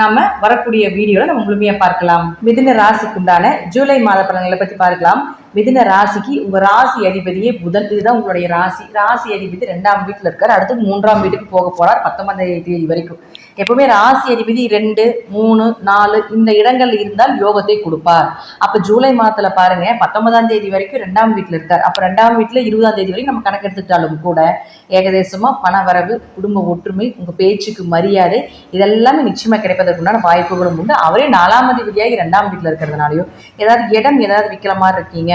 நாம வரக்கூடிய வீடியோல நம்ம முழுமையா பார்க்கலாம். மிதுன ராசிக்குண்டான ஜூலை மாத பலன்களை பத்தி பார்க்கலாம். மிதின ராசிக்கு உங்க ராசி அதிபதியே புதன். இதுதான் உங்களுடைய ராசி. ராசி அதிபதி ரெண்டாம் வீட்டுல இருக்கார். அடுத்து மூன்றாம் வீட்டுக்கு போக போறார். பத்தொன்பதாம் தேதி வரைக்கும். எப்பவுமே ராசி அதிபதி ரெண்டு மூணு நாலு இந்த இடங்கள்ல இருந்தால் யோகத்தை கொடுப்பார். அப்ப ஜூலை மாதத்துல பாருங்க பத்தொன்பதாம் தேதி வரைக்கும் ரெண்டாம் வீட்டுல இருக்கார். அப்ப ரெண்டாம் வீட்டுல இருபதாம் தேதி வரைக்கும் நம்ம கணக்கு கூட ஏகதேசமா பண வரவு குடும்ப ஒற்றுமை உங்க பேச்சுக்கு மரியாதை இதெல்லாமே நிச்சயமா கிடைப்பதற்குண்டான வாய்ப்புகளும் உண்டு. அவரே நாலாம் அதிபதியாகி ரெண்டாம் வீட்டுல இருக்கிறதுனாலையும் ஏதாவது இடம் ஏதாவது விற்கிற மாதிரி இருக்கீங்க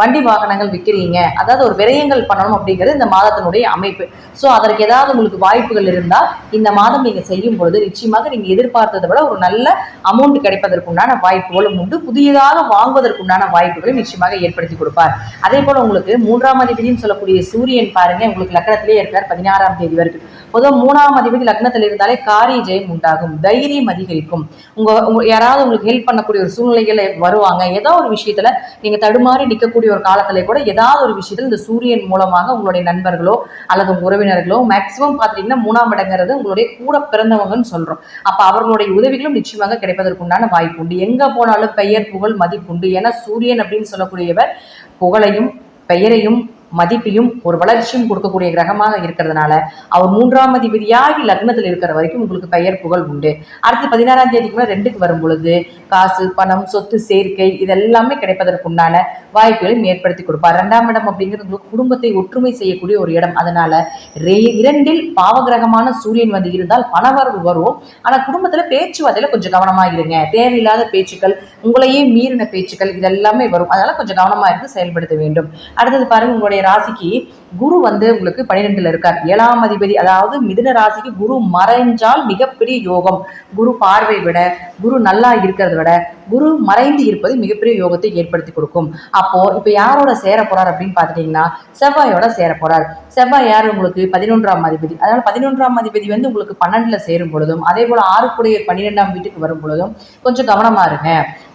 வண்டி வாகனங்கள் விற்கிறீங்க அதாவது ஒரு விரயங்கள் பண்ணணும் அப்படிங்கிறது இந்த மாதத்தினுடைய அமைப்பு. ஸோ அதற்கு ஏதாவது உங்களுக்கு வாய்ப்புகள் இருந்தால் இந்த மாதம் நீங்கள் செய்யும் பொழுது நிச்சயமாக நீங்கள் எதிர்பார்த்ததை விட ஒரு நல்ல அமௌண்ட் கிடைப்பதற்குண்டான வாய்ப்புகளும் உண்டு. புதியதாக வாங்குவதற்குண்டான வாய்ப்புகளை நிச்சயமாக ஏற்படுத்தி கொடுப்பார். அதே போல் உங்களுக்கு மூன்றாம் அதிபதியும் சொல்லக்கூடிய சூரியன் பாருங்க உங்களுக்கு லக்னத்திலே இருக்கார் பதினாறாம் தேதி வரைக்கும். பொதுவாக மூணாம் அதிபதி லக்னத்தில் இருந்தாலே காரிய ஜெயம் உண்டாகும் தைரியம் அதிகரிக்கும். உங்க உங்க யாராவது உங்களுக்கு ஹெல்ப் பண்ணக்கூடிய ஒரு சூழ்நிலைகளை வருவாங்க. ஏதோ ஒரு விஷயத்துல நீங்க தடுமாறி நிற்கக்கூடிய ஒரு காலத்துல கூட ஏதாவது ஒரு விஷயத்தில் இந்த சூரியன் மூலமாக உங்களுடைய நண்பர்களோ அல்லது உறவினர்களோ மேக்சிமம் பார்த்தீங்கன்னா மூணாம் இடங்கிறது உங்களுடைய கூட பிறந்தவங்கன்னு சொல்றோம். அப்ப அவர்களுடைய உதவிகளும் நிச்சயமாக கிடைப்பதற்குண்டான வாய்ப்பு உண்டு. எங்க போனாலும் பெயர் புகழ் மதிப்புண்டு. ஏன்னா சூரியன் அப்படின்னு சொல்லக்கூடியவர் புகழையும் பெயரையும் மதிப்பையும் ஒரு வளர்ச்சியும் கொடுக்கக்கூடிய கிரகமாக இருக்கிறதுனால அவர் மூன்றாம் அதிபதியாகி லக்னத்தில் இருக்கிற வரைக்கும் உங்களுக்கு பெயர் புகழ் உண்டு. அடுத்து பதினாறாம் தேதிக்கு மேலே ரெண்டுக்கு வரும் பொழுது காசு பணம் சொத்து சேர்க்கை இதெல்லாமே கிடைப்பதற்குண்டான வாய்ப்புகளையும் ஏற்படுத்தி கொடுப்பார். ரெண்டாம் இடம் அப்படிங்கிறது உங்களுக்கு குடும்பத்தை ஒற்றுமை செய்யக்கூடிய ஒரு இடம். அதனால இரண்டில் பாவகிரகமான சூரியன் வந்து இருந்தால் பணவரவு வரும். ஆனால் குடும்பத்தில் பேச்சுவார்த்தையில கொஞ்சம் கவனமாக இருங்க. தேவையில்லாத பேச்சுக்கள் உங்களையே மீறின பேச்சுக்கள் இதெல்லாமே வரும். அதனால கொஞ்சம் கவனமாக இருந்து செயல்படுத்த வேண்டும். அடுத்தது பாருங்க உங்களுடைய ராசிக்கு குரு வந்து உங்களுக்கு பன்னிரெண்டுல இருக்கார். ஏழாம் அதிபதி அதாவது மிதுன ராசிக்கு குரு மறைஞ்சால் மிகப்பெரிய யோகம். குரு பார்வை விட குரு நல்லா இருக்கிறத விட குரு மறைந்து இருப்பது மிகப்பெரிய யோகத்தை ஏற்படுத்தி கொடுக்கும். அப்போ இப்ப யாரோட சேர போறார் அப்படின்னு பாத்துட்டீங்கன்னா செவ்வாயோட சேர போறார். செவ்வாய் யார்? உங்களுக்கு பதினொன்றாம் அதிபதி. அதனால பதினொன்றாம் அதிபதி வந்து உங்களுக்கு பன்னெண்டுல சேரும் பொழுதும் அதே போல ஆறுக்குடைய பன்னிரெண்டாம் வீட்டுக்கு வரும் பொழுதும் கொஞ்சம் கவனமா இருங்க.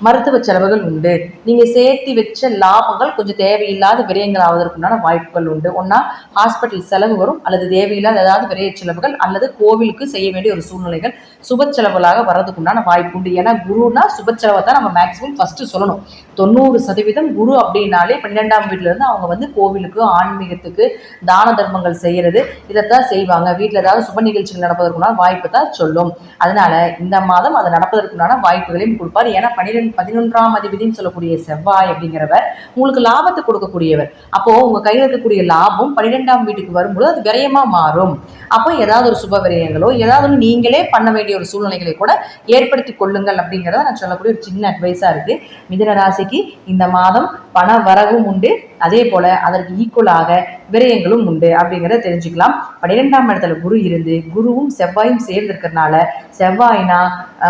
மருத்துவ செலவுகள் உண்டு. நீங்க சேர்த்து வச்ச லாபங்கள் கொஞ்சம் தேவையில்லாத விரயங்கள் ஆவதற்குண்டான வாய்ப்புகள் உண்டு. ஒன்னா ஹாஸ்பிட்டல் செலவு வரும் அல்லது தேவையில்லாத ஏதாவது விரைய செலவுகள் அல்லது கோவிலுக்கு செய்ய வேண்டிய ஒரு சூழ்நிலைகள் சுப செலவுகளாக வர்றதுக்குண்டான வாய்ப்பு உண்டு. ஏன்னா குருனா சுப செலவை தான் நம்ம மேக்சிமம் ஃபர்ஸ்ட் சொல்லணும். தொண்ணூறு சதவீதம் குரு அப்படின்னாலே பன்னிரெண்டாம் வீட்டுல இருந்து அவங்க வந்து கோவிலுக்கு ஆன்மீகத்துக்கு தான தர்மங்கள் செய்யறது இதைத்தான் செய்வாங்க. வீட்டில் ஏதாவது சுப நிகழ்ச்சிகள் நடப்பதற்குண்டான வாய்ப்பு தான் சொல்லும். அதனால இந்த மாதம் அது நடப்பதற்குண்டான வாய்ப்புகளையும் கொடுப்பார். ஏன்னா பன்னிரெண்டு பதினொன்றாம் அதிபதினு சொல்லக்கூடிய செவ்வாய் அப்படிங்கிறவர் உங்களுக்கு லாபத்தை கொடுக்கக்கூடியவர். அப்போ உங்க கையில் இருக்கக்கூடிய லாபம் பன்னிரெண்டாம் வீட்டுக்கு வரும்போது அது விரயமா மாறும். அப்போ ஏதாவது ஒரு சுப விரயங்களோ ஏதாவது ஒன்று நீங்களே பண்ண வேண்டிய ஒரு சூழ்நிலைகளை கூட ஏற்படுத்தி கொள்ளுங்கள் அப்படிங்கிறத நான் சொல்லக்கூடிய ஒரு சின்ன அட்வைஸா இருக்கு. மிதன ராசிக்கு இந்த மாதம் பண வரவும் உண்டு. அதே போல அதற்கு ஈக்குவலாக விரயங்களும் உண்டு அப்படிங்கிறத தெரிஞ்சுக்கலாம். பன்னிரெண்டாம் இடத்துல குரு இருந்து குருவும் செவ்வாயும் சேர்ந்திருக்கிறதுனால செவ்வாய்னா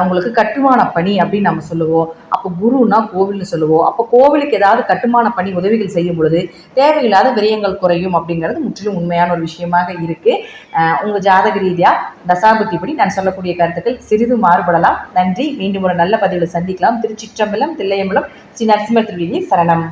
உங்களுக்கு கட்டுமான பணி அப்படின்னு நம்ம சொல்லுவோம். அப்போ குருன்னா கோவில்னு சொல்லுவோம். அப்போ கோவிலுக்கு ஏதாவது கட்டுமான பணி உதவிகள் செய்யும் பொழுது தேவையில்லாத விரயங்கள் குறையும் அப்படிங்கிறது முற்றிலும் உண்மையான ஒரு விஷயமாக இருக்கு. உங்கள் உங்க ஜாதக ரீதியா தசாபுத்தி படி நான் சொல்லக்கூடிய கருத்துக்கள் சிறிது மாறுபடலாம். நன்றி. மீண்டும் ஒரு நல்ல பதிவில் சந்திக்கலாம். திருச்சிற்றம்பலம் தில்லையம்பலம் ஸ்ரீ நரசிம்மர் திருவிழி சரணம்.